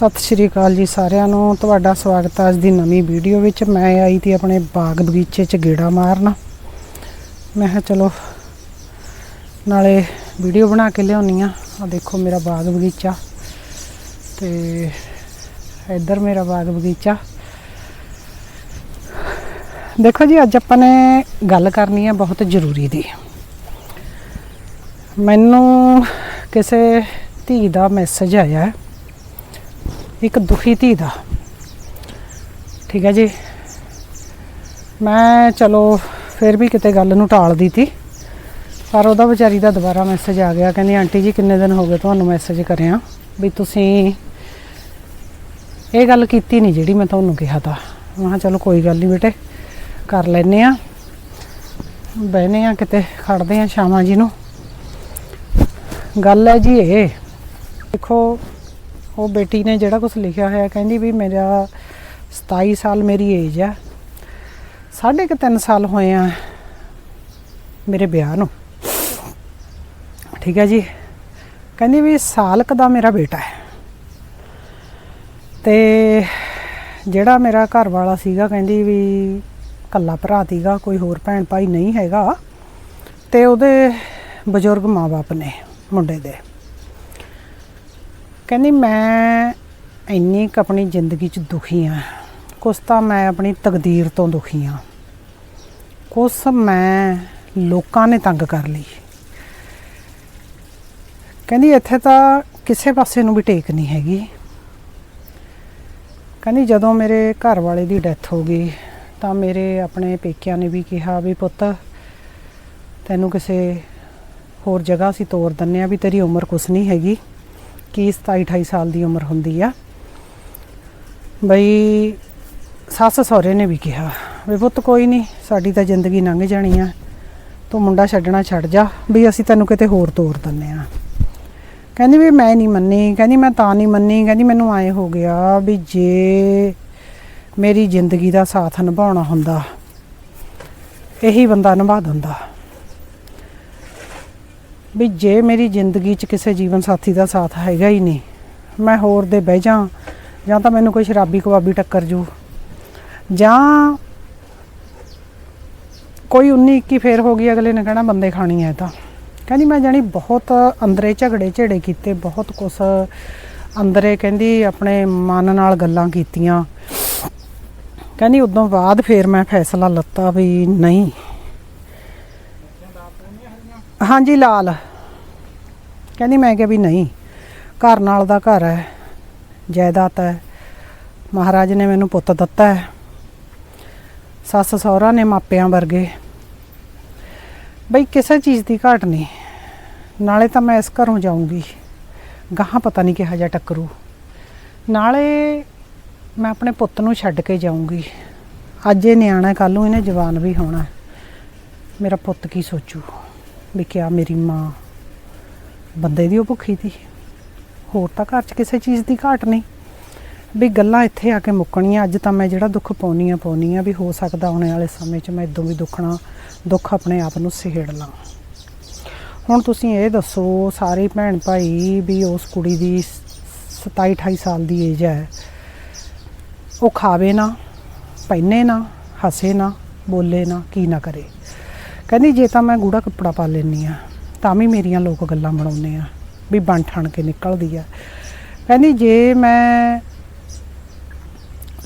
ਸਤਿ ਸ਼੍ਰੀ ਅਕਾਲ ਜੀ ਸਾਰਿਆਂ ਨੂੰ। ਤੁਹਾਡਾ ਸਵਾਗਤ ਹੈ ਅੱਜ ਦੀ ਨਵੀਂ ਵੀਡੀਓ ਵਿੱਚ। ਮੈਂ ਆਈ ਤੀ ਆਪਣੇ ਬਾਗ ਬਗੀਚੇ 'ਚ ਗੇੜਾ ਮਾਰਨ। ਮੈਂ ਕਿਹਾ ਚਲੋ, ਨਾਲੇ ਵੀਡੀਓ ਬਣਾ ਕੇ ਲਿਆਉਣੀ ਆ। ਆ ਦੇਖੋ ਮੇਰਾ ਬਾਗ ਬਗੀਚਾ ਤੇ ਇੱਧਰ ਮੇਰਾ ਬਾਗ ਬਗੀਚਾ। ਦੇਖੋ ਜੀ, ਅੱਜ ਆਪਾਂ ਨੇ ਗੱਲ ਕਰਨੀ ਹੈ ਬਹੁਤ ਜ਼ਰੂਰੀ ਦੀ। ਮੈਨੂੰ ਕਿਸੇ ਧੀ ਦਾ ਮੈਸੇਜ ਆਇਆ। ਹੈ ਇੱਕ ਦੁਖੀ ਧੀ ਦਾ। ਠੀਕ ਹੈ ਜੀ। ਮੈਂ ਚਲੋ ਫਿਰ ਵੀ ਕਿਤੇ ਗੱਲ ਨੂੰ ਟਾਲਦੀ ਤੀ, ਪਰ ਉਹਦਾ ਵਿਚਾਰੀ ਦਾ ਦੁਬਾਰਾ ਮੈਸੇਜ ਆ ਗਿਆ। ਕਹਿੰਦੀ, ਆਂਟੀ ਜੀ, ਕਿੰਨੇ ਦਿਨ ਹੋ ਗਏ ਤੁਹਾਨੂੰ ਮੈਸੇਜ ਕਰਿਆ? ਵੀ ਤੁਸੀਂ ਇਹ ਗੱਲ ਕੀਤੀ ਨਹੀਂ ਜਿਹੜੀ ਮੈਂ ਤੁਹਾਨੂੰ ਕਿਹਾ ਤਾ। ਮੈਂ ਕਿਹਾ, ਚਲੋ ਕੋਈ ਗੱਲ ਨਹੀਂ ਬੇਟੇ, ਕਰ ਲੈਨੇ ਆ। ਬਹਿਨੇ ਆ ਕਿਤੇ ਖੜਦੇ ਆ ਸ਼ਾਮਾਂ ਜੀ ਨੂੰ। ਗੱਲ ਹੈ ਜੀ ਇਹ, ਦੇਖੋ ਉਹ ਬੇਟੀ ਨੇ ਜਿਹੜਾ ਕੁਝ ਲਿਖਿਆ ਹੋਇਆ, ਕਹਿੰਦੀ ਵੀ ਮੇਰਾ 27 ਸਾਲ ਮੇਰੀ ਏਜ ਆ। ਸਾਢੇ ਕੁ ਤਿੰਨ ਸਾਲ ਹੋਏ ਆ ਮੇਰੇ ਵਿਆਹ ਨੂੰ। ਠੀਕ ਹੈ ਜੀ? ਕਹਿੰਦੀ ਵੀ ਸਾਲ ਕੁ ਦਾ ਮੇਰਾ ਬੇਟਾ ਹੈ। ਤੇ ਜਿਹੜਾ ਮੇਰਾ ਘਰ ਵਾਲਾ ਸੀਗਾ, ਕਹਿੰਦੀ ਵੀ ਕੱਲਾ ਭਰਾ ਸੀਗਾ, ਕੋਈ ਹੋਰ ਭੈਣ ਭਾਈ ਨਹੀਂ ਹੈਗਾ। ਤੇ ਉਹਦੇ ਬਜ਼ੁਰਗ ਮਾਪੇ ਨੇ ਮੁੰਡੇ ਦੇ। ਕਹਿੰਦੀ ਮੈਂ ਇੰਨੀ ਕੁ ਆਪਣੀ ਜ਼ਿੰਦਗੀ 'ਚ ਦੁਖੀ ਆ। ਕੁਛ ਤਾਂ ਮੈਂ ਆਪਣੀ ਤਕਦੀਰ ਤੋਂ ਦੁਖੀ ਆ। ਕੁਛ ਮੈਂ ਲੋਕਾਂ ਨੇ ਤੰਗ ਕਰ ਲਈ। ਕਹਿੰਦੀ ਇੱਥੇ ਤਾਂ ਕਿਸੇ ਪਾਸੇ ਨੂੰ ਵੀ ਟੇਕ ਨਹੀਂ ਹੈਗੀ। ਕਹਿੰਦੀ ਜਦੋਂ ਮੇਰੇ ਘਰ ਵਾਲੇ ਦੀ ਡੈਥ ਹੋ ਗਈ, ਤਾਂ ਮੇਰੇ ਆਪਣੇ ਪੇਕਿਆਂ ਨੇ ਵੀ ਕਿਹਾ ਵੀ ਪੁੱਤ, ਤੈਨੂੰ ਕਿਸੇ ਹੋਰ ਜਗ੍ਹਾ ਅਸੀਂ ਤੋਰ ਦਿੰਨੇ ਆ ਵੀ ਤੇਰੀ ਉਮਰ ਕੁਛ ਨਹੀਂ ਹੈਗੀ। ਕੀ 27 28 ਸਾਲ ਦੀ ਉਮਰ ਹੁੰਦੀ ਆ। ਬਈ ਸੱਸ ਸਹੁਰੇ ਨੇ ਵੀ ਕਿਹਾ ਵੀ ਪੁੱਤ ਕੋਈ ਨਹੀਂ ਸਾਡੀ ਤਾਂ ਜ਼ਿੰਦਗੀ ਲੰਘ ਜਾਣੀ ਆ। ਤੂੰ ਮੁੰਡਾ ਛੱਡਣਾ ਛੱਡ ਜਾ ਵੀ ਅਸੀਂ ਤੈਨੂੰ ਕਿਤੇ ਹੋਰ ਤੋਰ ਦਿੰਨੇ ਆ। ਕਹਿੰਦੀ ਵੀ ਮੈਂ ਨਹੀਂ ਮੰਨੀ, ਕਹਿੰਦੀ ਮੈਂ ਤਾਂ ਨਹੀਂ ਮੰਨੀ, ਕਹਿੰਦੀ ਮੈਨੂੰ ਆਏ ਹੋ ਗਿਆ ਵੀ ਜੇ ਮੇਰੀ ਜ਼ਿੰਦਗੀ ਦਾ ਸਾਥ ਨਿਭਾਉਣਾ ਹੁੰਦਾ, ਇਹੀ ਬੰਦਾ ਨਿਭਾ ਦਿੰਦਾ। ਵੀ ਜੇ ਮੇਰੀ ਜ਼ਿੰਦਗੀ 'ਚ ਕਿਸੇ ਜੀਵਨ ਸਾਥੀ ਦਾ ਸਾਥ ਹੈਗਾ ਹੀ ਨਹੀਂ, ਮੈਂ ਹੋਰ ਦੇ ਬਹਿ ਜਾ ਜਾਂ ਤਾਂ ਮੈਨੂੰ ਕੋਈ ਸ਼ਰਾਬੀ ਕਬਾਬੀ ਟੱਕਰ ਜੂ, ਜਾਂ ਕੋਈ 19 21 ਫੇਰ ਹੋ ਗਈ, ਅਗਲੇ ਨੇ ਕਹਿਣਾ ਬੰਦੇ ਖਾਣੀ ਹੈ ਤਾਂ। ਕਹਿੰਦੀ ਮੈਂ ਜਾਣੀ ਬਹੁਤ ਅੰਦਰੇ ਝਗੜੇ ਝੇੜੇ ਕੀਤੇ, ਬਹੁਤ ਕੁਛ ਅੰਦਰੇ ਕਹਿੰਦੀ ਆਪਣੇ ਮਨ ਨਾਲ ਗੱਲਾਂ ਕੀਤੀਆਂ। ਕਹਿੰਦੀ ਉਦੋਂ ਬਾਅਦ ਫੇਰ ਮੈਂ ਫੈਸਲਾ ਲੱਤਾ ਵੀ ਨਹੀਂ। ਹਾਂਜੀ, ਲਾਲ। ਕਹਿੰਦੀ ਮੈਂ ਕਿਹਾ ਵੀ ਨਹੀਂ, ਘਰ ਨਾਲ ਦਾ ਘਰ ਹੈ, ਜਾਇਦਾਦ ਹੈ। ਮਹਾਰਾਜ ਨੇ ਮੈਨੂੰ ਪੁੱਤ ਦਿੱਤਾ ਹੈ। ਸੱਸ ਸਹੁਰਾ ਨੇ ਮਾਪਿਆਂ ਵਰਗੇ। ਬਈ, ਕਿਸੇ ਚੀਜ਼ ਦੀ ਘਾਟ ਨਹੀਂ। ਨਾਲੇ ਤਾਂ ਮੈਂ ਇਸ ਘਰੋਂ ਜਾਊਂਗੀ। ਗਾਹਾਂ ਪਤਾ ਨਹੀਂ ਕਿਹਾ ਜਾ ਟੱਕਰੂ। ਨਾਲੇ ਮੈਂ ਆਪਣੇ ਪੁੱਤ ਨੂੰ ਛੱਡ ਕੇ ਜਾਊਂਗੀ। ਅੱਜ ਇਹ ਨਿਆਣਾ ਕੱਲ ਨੂੰ ਇਹਨੇ ਜਵਾਨ ਵੀ ਹੋਣਾ ਮੇਰਾ ਪੁੱਤ ਕੀ ਸੋਚੂ? ਵੀ ਕਿਆ ਮੇਰੀ ਮਾਂ ਬੰਦੇ ਦੀ ਉਹ ਭੁੱਖੀ ਦੀ? ਹੋਰ ਤਾਂ ਘਰ 'ਚ ਕਿਸੇ ਚੀਜ਼ ਦੀ ਘਾਟ ਨਹੀਂ। ਵੀ ਗੱਲਾਂ ਇੱਥੇ ਆ ਕੇ ਮੁੱਕਣੀਆਂ, ਅੱਜ ਤਾਂ ਮੈਂ ਜਿਹੜਾ ਦੁੱਖ ਪਾਉਣੀ ਆ ਪਾਉਣੀ ਆ ਵੀ ਹੋ ਸਕਦਾ ਆਉਣ ਵਾਲੇ ਸਮੇਂ 'ਚ ਮੈਂ ਇਦੋਂ ਵੀ ਦੁੱਖਣਾ ਦੁੱਖ ਆਪਣੇ ਆਪ ਨੂੰ ਸਿਹੜ ਲਾਂ। ਹੁਣ ਤੁਸੀਂ ਇਹ ਦੱਸੋ, ਸਾਰੇ ਭੈਣ ਭਾਈ ਵੀ ਉਸ ਕੁੜੀ ਦੀ 27 28 ਸਾਲ ਦੀ ਏਜ ਹੈ। ਉਹ ਖਾਵੇ ਨਾ ਪਹਿਨੇ ਨਾ, ਹੱਸੇ ਨਾ, ਬੋਲੇ ਨਾ, ਕੀ ਨਾ ਕਰੇ। ਕਹਿੰਦੀ ਜੇ ਤਾਂ ਮੈਂ ਗੂੜਾ ਕੱਪੜਾ ਪਾ ਲੈਣੀ ਆ ਤਾਂ ਵੀ ਮੇਰੀਆਂ ਲੋਕ ਗੱਲਾਂ ਬਣਾਉਂਦੇ ਆ, ਵੀ ਬਣ ਠਣ ਕੇ ਨਿਕਲਦੀ ਆ। ਕਹਿੰਦੀ ਜੇ ਮੈਂ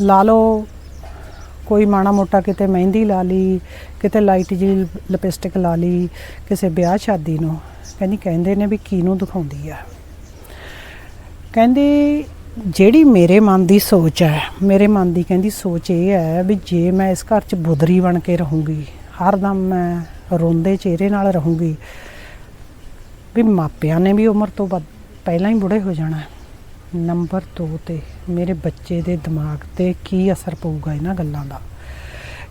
ਲਾ ਲਓ, ਕੋਈ ਮਾਣਾ ਮੋਟਾ ਕਿਤੇ ਮਹਿੰਦੀ ਲਾ ਲਈ, ਕਿਤੇ ਲਾਈਟ ਜੀ ਲਿਪਸਟਿਕ ਲਾ ਲਈ, ਕਿਸੇ ਵਿਆਹ ਸ਼ਾਦੀ ਨੂੰ, ਕਹਿੰਦੀ ਕਹਿੰਦੇ ਨੇ ਵੀ ਕਿਹਨੂੰ ਦਿਖਾਉਂਦੀ ਆ? ਕਹਿੰਦੀ ਜਿਹੜੀ ਮੇਰੇ ਮਨ ਦੀ ਸੋਚ ਹੈ, ਮੇਰੇ ਮਨ ਦੀ ਕਹਿੰਦੀ ਸੋਚ ਇਹ ਹੈ ਵੀ ਜੇ ਮੈਂ ਇਸ ਘਰ 'ਚ ਬੁਦਰੀ ਬਣ ਕੇ ਰਹੂੰਗੀ ਹਰਦਮ ਮੈਂ ਰੋਂਦੇ ਚਿਹਰੇ ਨਾਲ ਰਹੂੰਗੀ। ਵੀ ਮਾਪਿਆਂ ਨੇ ਵੀ ਉਮਰ ਤੋਂ ਵੱਧ ਪਹਿਲਾਂ ਹੀ ਬੁੜੇ ਹੋ ਜਾਣਾ ਨੰਬਰ 2 ਤੇ ਮੇਰੇ ਬੱਚੇ ਦੇ ਦਿਮਾਗ ਤੇ ਕੀ ਅਸਰ ਪਊਗਾ ਇਹਨਾਂ ਗੱਲਾਂ ਦਾ।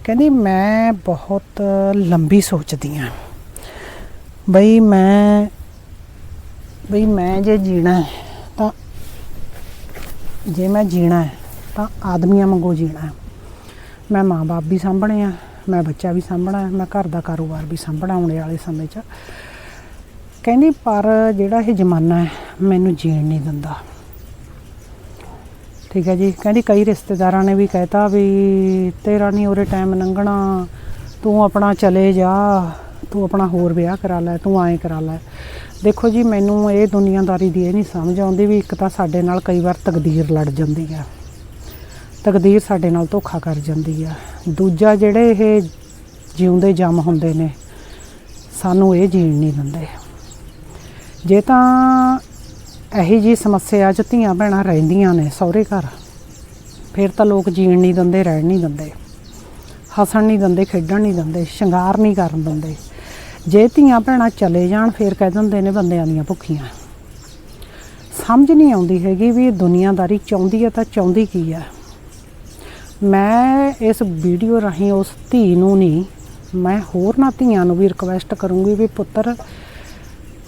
ਕਹਿੰਦੀ, ਮੈਂ ਬਹੁਤ ਲੰਬੀ ਸੋਚਦੀ ਆ ਬਈ ਮੈਂ ਬਈ ਮੈਂ ਜੇ ਜੀਣਾ ਹੈ ਤਾਂ, ਜੇ ਮੈਂ ਜੀਣਾ ਹੈ ਤਾਂ ਆਦਮੀਆਂ ਵਾਂਗੂ ਜੀਣਾ ਹੈ। ਮੈਂ ਮਾਂ-ਬਾਪ ਵੀ ਸਾਂਭਣੇ ਆ। ਮੈਂ ਬੱਚਾ ਵੀ ਸਾਂਭਣਾ, ਮੈਂ ਘਰ ਦਾ ਕਾਰੋਬਾਰ ਵੀ ਸਾਂਭਣਾ ਆਉਣੇ ਵਾਲੇ ਸਮੇਂ 'ਚ। ਕਹਿੰਦੀ, ਪਰ ਜਿਹੜਾ ਇਹ ਜ਼ਮਾਨਾ ਹੈ, ਮੈਨੂੰ ਜੀਣ ਨਹੀਂ ਦਿੰਦਾ। ਠੀਕ ਹੈ ਜੀ? ਕਹਿੰਦੀ, ਕਈ ਰਿਸ਼ਤੇਦਾਰਾਂ ਨੇ ਵੀ ਕਹਿਤਾ ਵੀ ਤੇਰਾ ਨਹੀਂ ਉਰੇ ਟਾਈਮ ਲੰਘਣਾ, ਤੂੰ ਆਪਣਾ ਚਲੇ ਜਾ, ਤੂੰ ਆਪਣਾ ਹੋਰ ਵਿਆਹ ਕਰਾ ਲੈ, ਤੂੰ ਐਂ ਕਰਾ ਲੈ। ਦੇਖੋ ਜੀ, ਮੈਨੂੰ ਇਹ ਦੁਨੀਆਦਾਰੀ ਦੀ ਇਹ ਨਹੀਂ ਸਮਝ ਆਉਂਦੀ ਵੀ ਇੱਕ ਤਾਂ ਸਾਡੇ ਨਾਲ ਕਈ ਵਾਰ ਤਕਦੀਰ ਲੜ ਜਾਂਦੀ ਹੈ। ਤਕਦੀਰ ਸਾਡੇ ਨਾਲ ਧੋਖਾ ਕਰ ਜਾਂਦੀ ਆ। ਦੂਜਾ ਜਿਹੜੇ ਇਹ ਜਿਉਂਦੇ ਜੰਮ ਹੁੰਦੇ ਨੇ, ਸਾਨੂੰ ਇਹ ਜੀਣ ਨਹੀਂ ਦਿੰਦੇ। ਜੇ ਤਾਂ ਇਹੀ ਜੀ ਸਮੱਸਿਆ ਚ ਧੀਆਂ ਭੈਣਾਂ ਰਹਿੰਦੀਆਂ ਨੇ ਸਹੁਰੇ ਘਰ, ਫਿਰ ਤਾਂ ਲੋਕ ਜੀਣ ਨਹੀਂ ਦਿੰਦੇ, ਰਹਿਣ ਨਹੀਂ ਦਿੰਦੇ। ਹੱਸਣ ਨਹੀਂ ਦਿੰਦੇ, ਖੇਡਣ ਨਹੀਂ ਦਿੰਦੇ, ਸ਼ਿੰਗਾਰ ਨਹੀਂ ਕਰਨ ਦਿੰਦੇ। ਜੇ ਧੀਆਂ ਭੈਣਾਂ ਚਲੇ ਜਾਣ, ਫਿਰ ਕਹਿ ਦਿੰਦੇ ਨੇ ਬੰਦਿਆਂ ਦੀਆਂ ਭੁੱਖੀਆਂ। ਸਮਝ ਨਹੀਂ ਆਉਂਦੀ ਹੈਗੀ ਵੀ ਇਹ ਦੁਨੀਆਦਾਰੀ ਚਾਹੁੰਦੀ ਹੈ ਤਾਂ ਚਾਹੁੰਦੀ ਕੀ ਹੈ। ਮੈਂ ਇਸ ਵੀਡੀਓ ਰਾਹੀਂ ਉਸ ਧੀ ਨੂੰ ਨਹੀਂ, ਮੈਂ ਹੋਰ ਨਾ ਧੀਆਂ ਨੂੰ ਵੀ ਰਿਕਵੈਸਟ ਕਰੂੰਗੀ ਵੀ ਪੁੱਤਰ,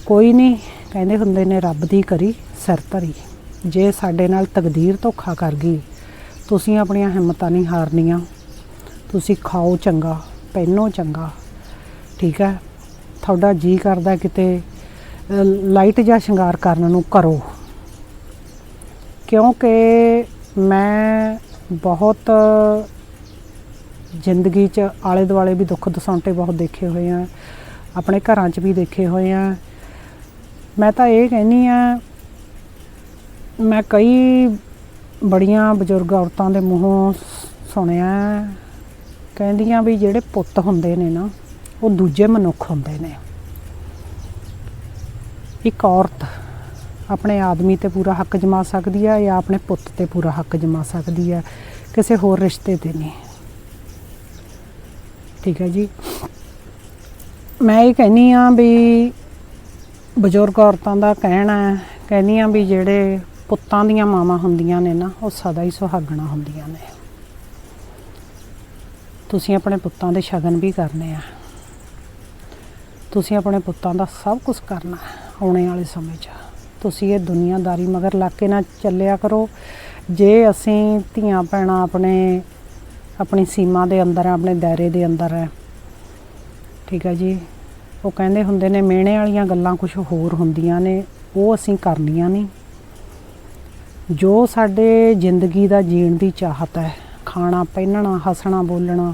ਕੋਈ ਨਹੀਂ, ਕਹਿੰਦੇ ਹੁੰਦੇ ਨੇ ਰੱਬ ਦੀ ਕਰੀ, ਸਿਰ ਧਰੀ। ਜੇ ਸਾਡੇ ਨਾਲ ਤਕਦੀਰ ਧੋਖਾ ਕਰ ਗਈ, ਤੁਸੀਂ ਆਪਣੀਆਂ ਹਿੰਮਤਾਂ ਨਹੀਂ ਹਾਰਨੀਆਂ। ਤੁਸੀਂ ਖਾਓ ਚੰਗਾ, ਪਹਿਨੋ ਚੰਗਾ, ਠੀਕ ਹੈ? ਤੁਹਾਡਾ ਜੀ ਕਰਦਾ ਕਿਤੇ ਲਾਈਟ ਜਾਂ ਸ਼ਿੰਗਾਰ ਕਰਨ ਨੂੰ ਕਰੋ। ਕਿਉਂਕਿ ਮੈਂ ਬਹੁਤ ਜ਼ਿੰਦਗੀ 'ਚ ਆਲੇ ਦੁਆਲੇ ਵੀ ਦੁੱਖ ਦਸਾਂਟੇ ਬਹੁਤ ਦੇਖੇ ਹੋਏ ਆ। ਆਪਣੇ ਘਰਾਂ 'ਚ ਵੀ ਦੇਖੇ ਹੋਏ ਆ। ਮੈਂ ਤਾਂ ਇਹ ਕਹਿੰਨੀ ਆ ਮੈਂ ਕਈ ਬੜੀਆਂ ਬਜ਼ੁਰਗ ਔਰਤਾਂ ਦੇ ਮੂੰਹੋਂ ਸੁਣਿਆ ਹੈ, ਕਹਿੰਦੀਆਂ ਵੀ ਜਿਹੜੇ ਪੁੱਤ ਹੁੰਦੇ ਨੇ ਨਾ ਉਹ ਦੂਜੇ ਮਨੁੱਖ ਹੁੰਦੇ ਨੇ। ਇੱਕ ਔਰਤ ਆਪਣੇ ਆਦਮੀ ਤੇ ਪੂਰਾ ਹੱਕ ਜਮਾ ਸਕਦੀ ਹੈ ਜਾਂ ਆਪਣੇ ਪੁੱਤ ਤੇ ਪੂਰਾ ਹੱਕ ਜਮਾ ਸਕਦੀ ਹੈ ਕਿਸੇ ਹੋਰ ਰਿਸ਼ਤੇ ਤੇ ਨਹੀਂ। ਠੀਕ ਹੈ ਜੀ। ਮੈਂ ਇਹ ਕਹਿੰਨੀ ਆ ਵੀ ਬਜ਼ੁਰਗ ਔਰਤਾਂ ਦਾ ਕਹਿਣਾ ਹੈ, ਕਹਿੰਦੀ ਆ ਵੀ ਜਿਹੜੇ ਪੁੱਤਾਂ ਦੀਆਂ ਮਾਵਾਂ ਹੁੰਦੀਆਂ ਨੇ ਨਾ, ਉਹ ਸਦਾ ਹੀ ਸੁਹਾਗਣਾ ਹੁੰਦੀਆਂ ਨੇ। ਤੁਸੀਂ ਆਪਣੇ ਪੁੱਤਾਂ ਦੇ ਸ਼ਗਨ ਵੀ ਕਰਨੇ ਆ। ਤੁਸੀਂ ਆਪਣੇ ਪੁੱਤਾਂ ਦਾ ਸਭ ਕੁਝ ਕਰਨਾ ਆਉਣੇ ਵਾਲੇ ਸਮੇਂ 'ਚ। ਤੁਸੀਂ ਇਹ ਦੁਨੀਆਦਾਰੀ ਮਗਰ ਲੱਗ ਕੇ ਨਾ ਚੱਲਿਆ ਕਰੋ। ਜੇ ਅਸੀਂ ਧੀਆਂ ਭੈਣਾਂ ਆਪਣੇ, ਆਪਣੀ ਸੀਮਾ ਦੇ ਅੰਦਰ ਹੈ ਆਪਣੇ ਦਾਇਰੇ ਦੇ ਅੰਦਰ ਹੈ ਠੀਕ ਹੈ ਜੀ, ਉਹ ਕਹਿੰਦੇ ਹੁੰਦੇ ਨੇ, ਮਿਹਣੇ ਵਾਲੀਆਂ ਗੱਲਾਂ ਕੁਝ ਹੋਰ ਹੁੰਦੀਆਂ ਨੇ, ਉਹ ਅਸੀਂ ਕਰਨੀਆਂ ਨਹੀਂ। ਜੋ ਸਾਡੇ ਜ਼ਿੰਦਗੀ ਦਾ ਜੀਣ ਦੀ ਚਾਹਤ ਹੈ, ਖਾਣਾ, ਪਹਿਨਣਾ, ਹੱਸਣਾ, ਬੋਲਣਾ,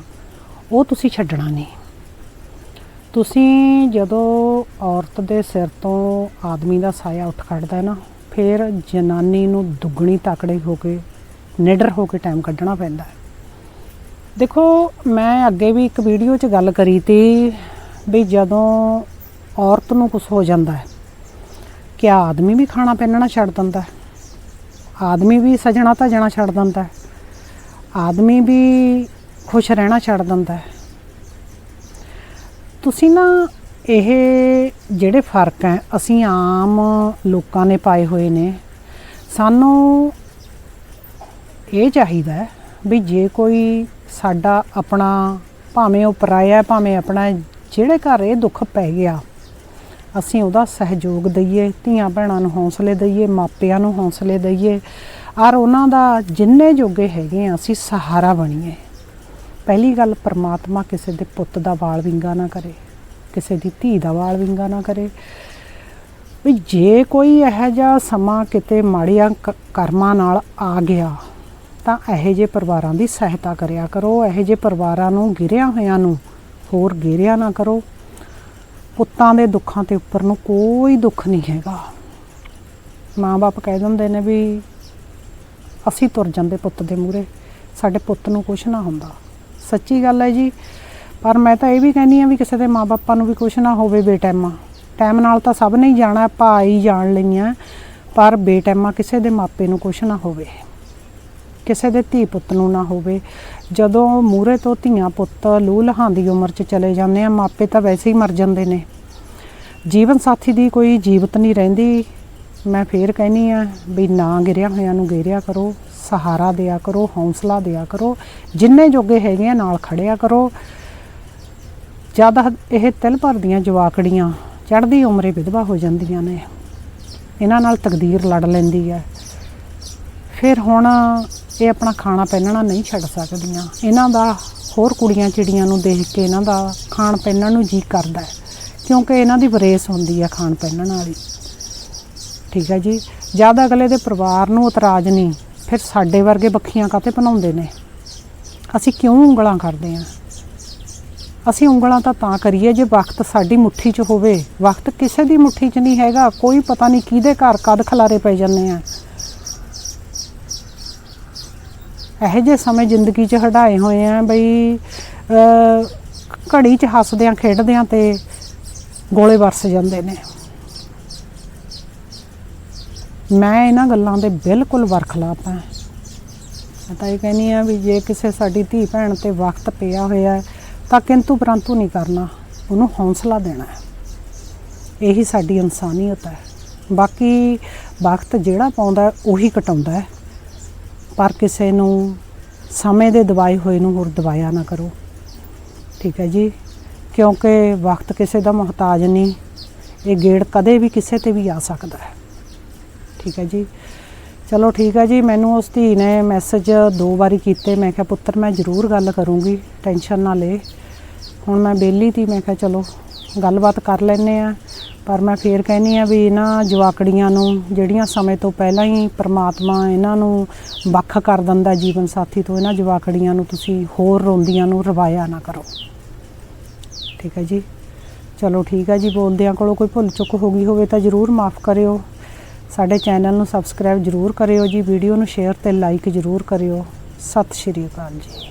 ਉਹ ਤੁਸੀਂ ਛੱਡਣਾ ਨਹੀਂ। ਤੁਸੀਂ ਜਦੋਂ ਔਰਤ ਦੇ ਸਿਰ ਤੋਂ ਆਦਮੀ ਦਾ ਸਾਇਆ ਉੱਠ ਖੜਦਾ ਹੈ ਨਾ, ਫਿਰ ਜਨਾਨੀ ਨੂੰ ਦੁੱਗਣੀ ਤਕੜੇ ਹੋ ਕੇ, ਨਿਡਰ ਹੋ ਕੇ ਟਾਈਮ ਕੱਢਣਾ ਪੈਂਦਾ ਹੈ। ਦੇਖੋ, ਮੈਂ ਅੱਗੇ ਵੀ ਇੱਕ ਵੀਡੀਓ 'ਚ ਗੱਲ ਕਰੀ ਤੀ ਵੀ ਜਦੋਂ ਔਰਤ ਨੂੰ ਕੁਝ ਹੋ ਜਾਂਦਾ ਹੈ, ਕਿਆ ਆਦਮੀ ਵੀ ਖਾਣਾ ਪਹਿਨਣਾ ਛੱਡ ਦਿੰਦਾ ਆਦਮੀ ਵੀ ਸਜਣਾ ਧਜਣਾ ਛੱਡ ਦਿੰਦਾ ਆਦਮੀ ਵੀ ਖੁਸ਼ ਰਹਿਣਾ ਛੱਡ ਦਿੰਦਾ ਤੁਸੀਂ ਨਾ ਇਹ ਜਿਹੜੇ ਫ਼ਰਕ ਹੈ, ਅਸੀਂ ਆਮ ਲੋਕਾਂ ਨੇ ਪਾਏ ਹੋਏ ਨੇ, ਸਾਨੂੰ ਇਹ ਚਾਹੀਦਾ ਹੈ ਵੀ ਜੇ ਕੋਈ ਸਾਡਾ ਆਪਣਾ ਭਾਵੇਂ ਉਹ ਪਰਾਇਆ ਭਾਵੇਂ ਆਪਣਾ ਜਿਹੜੇ ਘਰ ਇਹ ਦੁੱਖ ਪੈ ਗਿਆ, ਅਸੀਂ ਉਹਦਾ ਸਹਿਯੋਗ ਦਈਏ, ਧੀਆਂ ਭੈਣਾਂ ਨੂੰ ਹੌਸਲੇ ਦਈਏ, ਮਾਪਿਆਂ ਨੂੰ ਹੌਸਲੇ ਦਈਏ, ਔਰ ਉਹਨਾਂ ਦਾ ਜਿੰਨੇ ਜੋਗੇ ਹੈਗੇ ਆ ਅਸੀਂ ਸਹਾਰਾ ਬਣੀਏ। ਪਹਿਲੀ ਗੱਲ ਪ੍ਰਮਾਤਮਾ ਕਿਸੇ ਦੇ ਪੁੱਤ ਦਾ ਵਾਲ ਵਿੰਗਾ ਨਾ ਕਰੇ, ਕਿਸੇ ਦੀ ਧੀ ਦਾ ਵਾਲ ਵਿੰਗਾ ਨਾ ਕਰੇ। ਵੀ ਜੇ ਕੋਈ ਇਹੋ ਜਿਹਾ ਸਮਾਂ ਕਿਤੇ ਮਾੜੀਆਂ ਕ- ਕਰਮਾਂ ਨਾਲ ਆ ਗਿਆ, ਤਾਂ ਇਹੋ ਜਿਹੇ ਪਰਿਵਾਰਾਂ ਦੀ ਸਹਾਇਤਾ ਕਰਿਆ ਕਰੋ, ਇਹੋ ਜਿਹੇ ਪਰਿਵਾਰਾਂ ਨੂੰ ਗਿਰਿਆ ਹੋਇਆਂ ਨੂੰ ਹੋਰ ਗਿਰਿਆ ਨਾ ਕਰੋ। ਪੁੱਤਾਂ ਦੇ ਦੁੱਖਾਂ ਤੇ ਉੱਪਰ ਨੂੰ ਕੋਈ ਦੁੱਖ ਨਹੀਂ ਹੈਗਾ। ਮਾਂ-ਬਾਪ ਕਹਿ ਦਿੰਦੇ ਨੇ ਵੀ ਅਸੀਂ ਤੁਰ ਜਾਂਦੇ ਪੁੱਤ ਦੇ ਮੂਹਰੇ, ਸਾਡੇ ਪੁੱਤ ਨੂੰ ਕੁਝ ਨਾ ਹੁੰਦਾ। ਸੱਚੀ ਗੱਲ ਹੈ ਜੀ। ਪਰ ਮੈਂ ਤਾਂ ਇਹ ਵੀ ਕਹਿੰਦੀ ਆ ਵੀ ਕਿਸੇ ਦੇ ਮਾਪੇ ਨੂੰ ਵੀ ਕੁਛ ਨਾ ਹੋਵੇ ਬੇਟੈਮਾ। ਟਾਈਮ ਨਾਲ ਤਾਂ ਸਭ ਨੇ ਹੀ ਜਾਣਾ, ਆਪਾਂ ਆਈ ਜਾਣ ਲਈਆਂ। ਪਰ ਬੇਟੈਮਾ ਕਿਸੇ ਦੇ ਮਾਪੇ ਨੂੰ ਕੁਛ ਨਾ ਹੋਵੇ। ਕਿਸੇ ਦੇ ਧੀ ਪੁੱਤ ਨੂੰ ਨਾ ਹੋਵੇ। ਜਦੋਂ ਮੂਹਰੇ ਤੋਂ ਧੀਆਂ ਪੁੱਤ ਲੂ ਲਹਾਂ ਦੀ ਉਮਰ 'ਚ ਚਲੇ ਜਾਂਦੇ ਆ, ਮਾਪੇ ਤਾਂ ਵੈਸੇ ਹੀ ਮਰ ਜਾਂਦੇ ਨੇ। ਜੀਵਨ ਸਾਥੀ ਦੀ ਕੋਈ ਜੀਵਤ ਨਹੀਂ ਰਹਿੰਦੀ। ਮੈਂ ਫੇਰ ਕਹਿੰਨੀ ਆ ਵੀ ਨਾ ਗਿਰਿਆ ਹੋਇਆਂ ਨੂੰ ਗਿਰਿਆ ਕਰੋ। ਸਹਾਰਾ ਦਿਆ ਕਰੋ, ਹੌਸਲਾ ਦਿਆ ਕਰੋ, ਜਿੰਨੇ ਜੋਗੇ ਹੈਗੇ ਆ ਨਾਲ ਖੜਿਆ ਕਰੋ। ਜਦ ਇਹ ਤਿਲ ਭਰਦੀਆਂ ਜਵਾਕੜੀਆਂ ਚੜ੍ਹਦੀ ਉਮਰੇ ਵਿਧਵਾ ਹੋ ਜਾਂਦੀਆਂ ਨੇ। ਇਹਨਾਂ ਨਾਲ ਤਕਦੀਰ ਲੜ ਲੈਂਦੀ ਹੈ। ਫਿਰ ਹੁਣ ਇਹ ਆਪਣਾ ਖਾਣਾ ਪਹਿਨਣਾ ਨਹੀਂ ਛੱਡ ਸਕਦੀਆਂ। ਇਹਨਾਂ ਦਾ ਹੋਰ ਕੁੜੀਆਂ ਚਿੜੀਆਂ ਨੂੰ ਦੇਖ ਕੇ ਇਹਨਾਂ ਦਾ ਖਾਣ ਪਹਿਨਣ ਨੂੰ ਜੀ ਕਰਦਾ ਹੈ, ਕਿਉਂਕਿ ਇਹਨਾਂ ਦੀ ਵਰੇਸ ਹੁੰਦੀ ਹੈ ਖਾਣ ਪਹਿਨਣ ਵਾਲੀ। ਠੀਕ ਹੈ ਜੀ? ਜਦ ਅਗਲੇ ਦੇ ਪਰਿਵਾਰ ਨੂੰ ਇਤਰਾਜ਼ ਨਹੀਂ। ਫਿਰ ਸਾਡੇ ਵਰਗੇ ਬੱਖੀਆਂ ਕਾਤੇ ਬਣਾਉਂਦੇ ਨੇ? ਅਸੀਂ ਕਿਉਂ ਉਂਗਲਾਂ ਕਰਦੇ ਹਾਂ ਅਸੀਂ ਉਂਗਲਾਂ ਤਾਂ ਤਾਂ ਕਰੀਏ ਜੇ ਵਕਤ ਸਾਡੀ ਮੁੱਠੀ 'ਚ ਹੋਵੇ। ਵਕਤ ਕਿਸੇ ਦੀ ਮੁੱਠੀ 'ਚ ਨਹੀਂ ਹੈਗਾ। ਕੋਈ ਪਤਾ ਨਹੀਂ ਕਿਹਦੇ ਘਰ ਕਦ ਖਲਾਰੇ ਪੈ ਜਾਂਦੇ ਆ। ਇਹੋ ਜਿਹੇ ਸਮੇਂ ਜ਼ਿੰਦਗੀ 'ਚ ਹਟਾਏ ਹੋਏ ਆ ਬਈ ਘੜੀ 'ਚ ਹੱਸਦਿਆਂ, ਖੇਡਦਿਆਂ ਤੇ ਗੋਲੇ ਵਰਸ ਜਾਂਦੇ ਨੇ। ਮੈਂ ਇਹਨਾਂ ਗੱਲਾਂ ਦੇ ਬਿਲਕੁਲ ਵਰਖਲਾਪ ਹਾਂ। ਮੈਂ ਤਾਂ ਇਹ ਕਹਿੰਦੀ ਆ ਵੀ ਜੇ ਕਿਸੇ ਸਾਡੀ ਧੀ ਭੈਣ ਤੇ ਵਕਤ ਪਿਆ ਹੋਇਆ ਹੈ, ਤਾਂ ਕਿੰਤੂ ਪਰੰਤੂ ਨਹੀਂ ਕਰਨਾ। ਉਹਨੂੰ ਹੌਸਲਾ ਦੇਣਾ ਇਹੀ ਸਾਡੀ ਇਨਸਾਨੀਅਤ ਹੈ। ਬਾਕੀ ਵਕਤ ਜਿਹੜਾ ਪਾਉਂਦਾ ਉਹੀ ਕਟਾਉਂਦਾ ਹੈ। ਪਰ ਕਿਸੇ ਨੂੰ ਸਮੇਂ ਦੇ ਦਵਾਈ ਹੋਏ ਨੂੰ ਹੋਰ ਦਵਾਇਆ ਨਾ ਕਰੋ। ਠੀਕ ਹੈ ਜੀ? ਕਿਉਂਕਿ ਵਕਤ ਕਿਸੇ ਦਾ ਮੁਹਤਾਜ ਨਹੀਂ। ਇਹ ਗੇੜ ਕਦੇ ਵੀ ਕਿਸੇ ਤੇ ਵੀ ਆ ਸਕਦਾ ਹੈ। ਠੀਕ ਹੈ ਜੀ। ਚਲੋ ਠੀਕ ਹੈ ਜੀ, ਮੈਨੂੰ ਉਸ ਧੀ ਨੇ ਮੈਸੇਜ ਦੋ ਵਾਰੀ ਕੀਤੇ, ਮੈਂ ਕਿਹਾ ਪੁੱਤਰ ਮੈਂ ਜ਼ਰੂਰ ਗੱਲ ਕਰੂੰਗੀ ਟੈਨਸ਼ਨ ਨਾ ਲੈ। ਹੁਣ ਮੈਂ ਬੇਲੀ ਤੀ, ਮੈਂ ਕਿਹਾ ਚਲੋ ਗੱਲਬਾਤ ਕਰ ਲੈਨੇ ਆ ਪਰ ਮੈਂ ਫੇਰ ਕਹਿੰਨੀ ਆ ਵੀ ਇਹਨਾਂ ਜਵਾਕੜੀਆਂ ਨੂੰ, ਜਿਹੜੀਆਂ ਸਮੇਂ ਤੋਂ ਪਹਿਲਾਂ ਹੀ ਪ੍ਰਮਾਤਮਾ ਇਹਨਾਂ ਨੂੰ ਵੱਖ ਕਰ ਦਿੰਦਾ ਜੀਵਨ ਸਾਥੀ ਤੋਂ, ਇਹਨਾਂ ਜਵਾਕੜੀਆਂ ਨੂੰ ਤੁਸੀਂ ਹੋਰ ਰੋਂਦੀਆਂ ਨੂੰ ਰਵਾਇਆ ਨਾ ਕਰੋ। ਠੀਕ ਹੈ ਜੀ। ਚਲੋ ਠੀਕ ਹੈ ਜੀ, ਬੋਲਦਿਆਂ ਕੋਲੋਂ ਕੋਈ ਭੁੱਲ ਚੁੱਕ ਹੋ ਗਈ ਹੋਵੇ ਤਾਂ ਜ਼ਰੂਰ ਮਾਫ ਕਰਿਓ। ਸਾਡੇ ਚੈਨਲ ਨੂੰ ਸਬਸਕ੍ਰਾਈਬ ਜ਼ਰੂਰ ਕਰਿਓ ਜੀ, ਵੀਡੀਓ ਨੂੰ ਸ਼ੇਅਰ ਤੇ ਲਾਈਕ ਜ਼ਰੂਰ ਕਰਿਓ। ਸਤਿ ਸ਼੍ਰੀ ਅਕਾਲ ਜੀ।